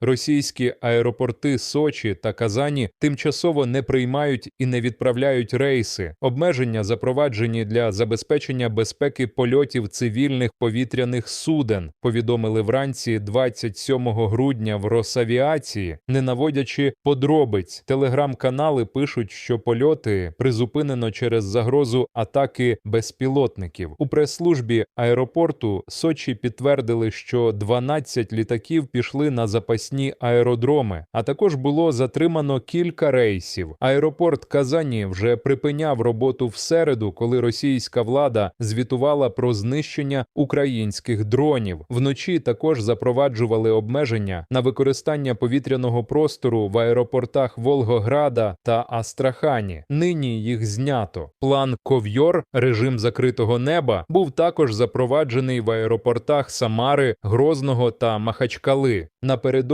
Російські аеропорти Сочі та Казані тимчасово не приймають і не відправляють рейси. Обмеження запроваджені для забезпечення безпеки польотів цивільних повітряних суден. Повідомили вранці 27 грудня в Росавіації, не наводячи подробиць. Телеграм-канали пишуть, що польоти призупинено через загрозу атаки безпілотників. У прес-службі аеропорту Сочі підтвердили, що 12 літаків пішли на запасні аеродроми, а також було затримано кілька рейсів. Аеропорт Казані вже припиняв роботу в середу, коли російська влада звітувала про знищення українських дронів. Вночі також запроваджували обмеження на використання повітряного простору в аеропортах Волгограда та Астрахані. Нині їх знято. План Ковйор, режим закритого неба, був також запроваджений в аеропортах Самари, Грозного та Махачкали.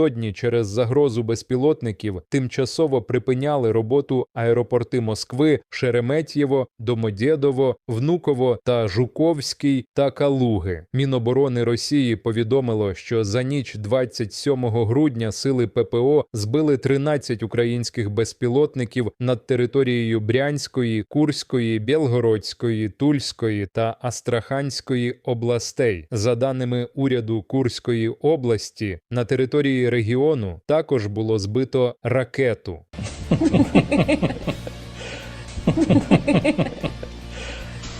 Напередодні через загрозу безпілотників тимчасово припиняли роботу аеропорти Москви, Шереметьєво, Домодєдово, Внуково та Жуковський та Калуги. Міноборони Росії повідомило, що за ніч 27 грудня сили ППО збили 13 українських безпілотників над територією Брянської, Курської, Білгородської, Тульської та Астраханської областей. За даними уряду Курської області, на території регіону також було збито ракету.